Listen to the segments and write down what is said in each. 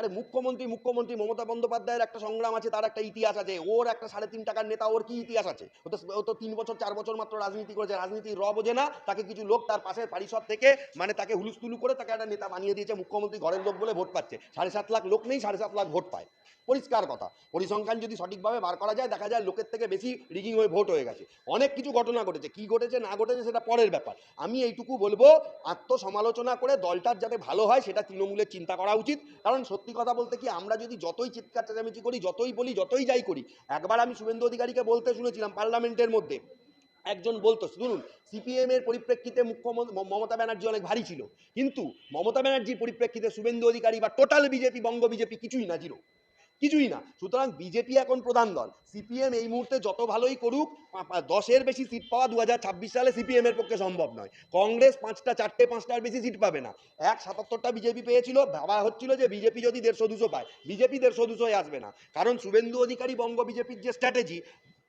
আরে মুখ্যমন্ত্রী মুখ্যমন্ত্রী মমতা বন্দ্যোপাধ্যায়ের একটা সংগ্রাম আছে, তার একটা ইতিহাস আছে, ওর একটা সাড়ে তিন টাকার নেতা, ওর কি ইতিহাস আছে? ও তো ও তো তিন বছর, চার বছর মাত্র রাজনীতি করেছে রাজনীতির র বোঝে না, তাকে কিছু লোক তার পাশের পারিষদ থেকে মানে তাকে হুলুস্তুলু করে তাকে একটা নেতা বানিয়ে দিয়েছে, মুখ্যমন্ত্রী ঘরের লোক বলে ভোট পাচ্ছে। সাড়ে সাত লাখ লোক নেই, সাড়ে সাত লাখ ভোট পায়। পরিষ্কার কথা, পরিসংখ্যান যদি সঠিকভাবে বার করা যায়, দেখা যায় লোকের থেকে বেশি রিগিং হয়ে ভোট হয়ে গেছে। অনেক কিছু ঘটনা ঘটেছে, কি ঘটেছে, না ঘটেছে সেটা পরের ব্যাপার। আমি এইটুকু বলব, আত্মসমালোচনা করে দলটার যাতে ভালো হয়, সেটা তৃণমূলের চিন্তা করা উচিত, কারণ সত্যি কথা বলতে কি আমরা যদি যতই চিৎকার চেঁচামেচি করি, যতই বলি, যতই যাই করি, একবার আমি শুভেন্দু অধিকারীকে বলতে শুনেছিলাম পার্লামেন্টের মধ্যে, একজন বলতো, শুনুন সিপিএম এর পরিপ্রেক্ষিতে মুখ্যমন্ত্রী মমতা ব্যানার্জি অনেক ভারী ছিল, কিন্তু মমতা ব্যানার্জির পরিপ্রেক্ষিতে শুভেন্দু অধিকারী বা টোটাল বিজেপি বঙ্গ বিজেপি কিছুই না জিরো কিছুই না। সুতরাং বিজেপি এখন প্রধান দল। সিপিএম এই মুহূর্তে যত ভালোই করুক দশের বেশি সিট পাওয়া দু হাজার ছাব্বিশ সালে সিপিএম এর পক্ষে সম্ভব নয়। কংগ্রেস পাঁচটা, চারটে, পাঁচটার বেশি সিট পাবে না। এক, সাতাত্তরটা বিজেপি পেয়েছিল। ভাবা হচ্ছিল যে বিজেপি যদি দেড়শো, দুশো পায় বিজেপি দেড়শো দুশোয় আসবে না। কারণ শুভেন্দু অধিকারী বঙ্গ বিজেপির যে স্ট্র্যাটেজি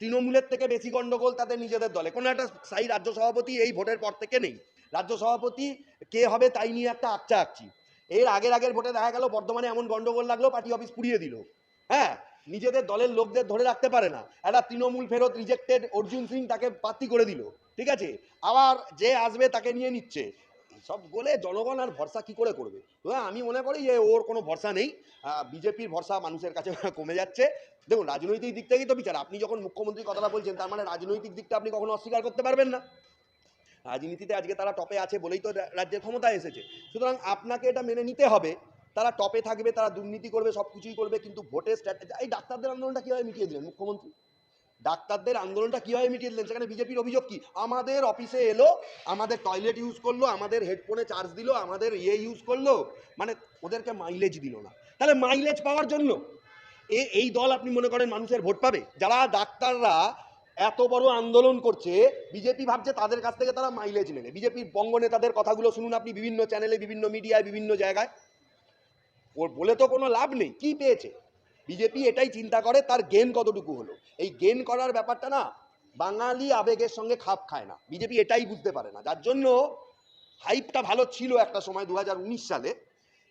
তৃণমূলের থেকে বেশি গন্ডগোল তাদের নিজেদের দলে। কোনো একটা স্থায়ী রাজ্য সভাপতি এই ভোটের পর থেকে নেই। রাজ্য সভাপতি কে হবে তাই নিয়ে একটা আচ্ছা আচ্ছি এর আগের আগের ভোটে দেখা গেল, বর্ধমানে এমন গন্ডগোল লাগল, পার্টি অফিস পুড়িয়ে দিল। হ্যাঁ নিজেদের দলের লোকদের ধরে রাখতে পারে না। একটা তৃণমূল ফেরত রিজেক্টেড অর্জুন সিং তাকে প্রার্থী করে দিল। ঠিক আছে? আবার যে আসবে তাকে নিয়ে নিচ্ছে। সব বলে জনগণ আর ভরসা কি করে করবে? হ্যাঁ, আমি মনে করি যে ওর কোনো ভরসা নেই। বিজেপির ভরসা মানুষের কাছে কমে যাচ্ছে। দেখুন রাজনৈতিক দিক থেকেই তো বিচার। আপনি যখন মুখ্যমন্ত্রী কথাটা বলছেন তার মানে রাজনৈতিক দিকটা আপনি কখনো অস্বীকার করতে পারবেন না। রাজনীতিতে আজকে তারা টপে আছে বলেই তো রাজ্যের ক্ষমতায় এসেছে। সুতরাং আপনাকে এটা মেনে নিতে হবে। তারা টপে থাকবে, তারা দুর্নীতি করবে সব কিছুই করবে, কিন্তু ভোটের স্ট্র্যাটেজি, এই ডাক্তারদের আন্দোলনটা কীভাবে মিটিয়ে দিলেন মুখ্যমন্ত্রী? ডাক্তারদের আন্দোলনটা কীভাবে মিটিয়ে দিলেন? সেখানে বিজেপির অভিযোগ কি? আমাদের অফিসে এলো, আমাদের টয়লেট ইউজ করল, আমাদের হেডফোনে চার্জ দিল, আমাদের ইয়ে ইউজ করল মানে ওদেরকে মাইলেজ দিল না। তাহলে মাইলেজ পাওয়ার জন্য এ, এই দল আপনি মনে করেন মানুষের ভোট পাবে? যারা ডাক্তাররা এত বড় আন্দোলন করছে, বিজেপি ভাবছে তাদের কাছ থেকে তারা মাইলেজ নেবে। বিজেপির বঙ্গ নেতাদের কথাগুলো শুনুন আপনি বিভিন্ন চ্যানেলে বিভিন্ন মিডিয়ায় বিভিন্ন জায়গায়। ওর বলে তো কোনো লাভ নেই। কি পেয়েছে? বিজেপি এটাই চিন্তা করে তার গেন কতটুকু হলো? এই গেন করার ব্যাপারটা না, বাঙালি আবেগের সঙ্গে খাপ খায় না। বিজেপি এটাই বুঝতে পারে না। যার জন্য হাইপটা ভালো ছিল একটা সময় দু হাজার উনিশ সালে।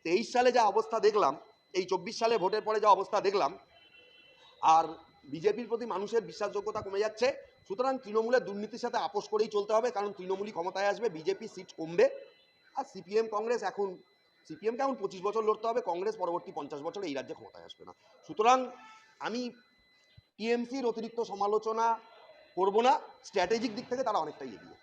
তেইশ সালে যা অবস্থা দেখলাম, এই চব্বিশ সালে ভোটের পরে যা অবস্থা দেখলাম, আর বিজেপির প্রতি মানুষের বিশ্বাসযোগ্যতা কমে যাচ্ছে। সুতরাং তৃণমূলের দুর্নীতির সাথে আপোষ করেই চলতে হবে, কারণ তৃণমূলই ক্ষমতায় আসবে, বিজেপি সিট কমবে, আর সিপিএম, কংগ্রেস এখন সিপিএমকে এখন পঁচিশ বছর লড়তে হবে, কংগ্রেস পরবর্তী পঞ্চাশ বছরে এই রাজ্যে ক্ষমতায় আসবে না। সুতরাং আমি টিএমসির অতিরিক্ত সমালোচনা করব না, স্ট্র্যাটেজিক দিক থেকে তারা অনেকটাই এগিয়ে।